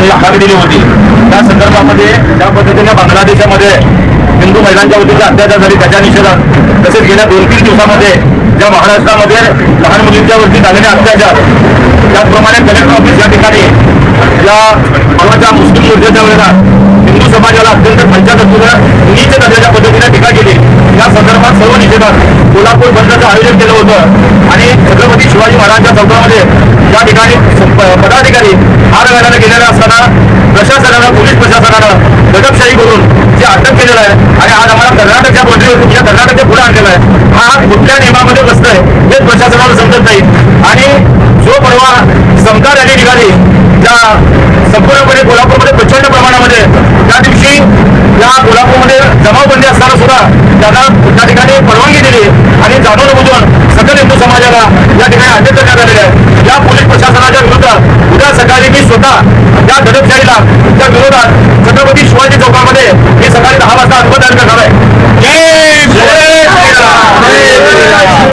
ही हाक दिली होती त्या संदर्भामध्ये ज्या पद्धतीने बांगलादेशामध्ये हिंदू महिलांच्या वतीचे अत्याचार झाले त्याच्या निषेधात तसेच गेल्या दोन तीन दिवसामध्ये ज्या महाराष्ट्रामध्ये लहान मुलींच्या वरती झालेले अत्याचार त्याचप्रमाणे कलेक्टर ऑफिस या ठिकाणी या भावाच्या मुस्लिम मोर्चाच्या वेळेला हिंदू समाजाला अत्यंत पंचायत नीच दर्जाच्या पद्धतीने टीका केली. या संदर्भात सर्व निषेधात कोल्हापूर बंदचं आयोजन केलं होतं. आणि छत्रपती शिवाजी महाराजांच्या चौकामध्ये या ठिकाणी पदाधिकारी हार घालायला गेलेले असताना प्रशासनानं पोलीस प्रशासनानं दडपशाही करून जे अटक केलेलं आहे आणि आज आम्हाला कर्नाटकच्या मंत्री या कर्नाटकच्या पुढे आणलेला आहे हा कुठल्या नियमामध्ये बसतोय हे प्रशासनाला समजत नाही. आणि जो परवा समता रॅली निघाली त्या संपूर्णपणे कोल्हापूरमध्ये प्रचंड प्रमाणामध्ये त्या दिवशी या कोल्हापूरमध्ये जमावबंदी असताना सुद्धा त्यांना त्या ठिकाणी परवानगी दिली आणि जाणून बुजून सकल हिंदू समाजाला या ठिकाणी अटक करण्यात आलेली आहे या पोलीस प्रशासनाच्या विरोधात उद्या सकाळी मी स्वतः त्या विरोधात छत्रपती शिवाजी चौकामध्ये हे सकाळी दहा वाजता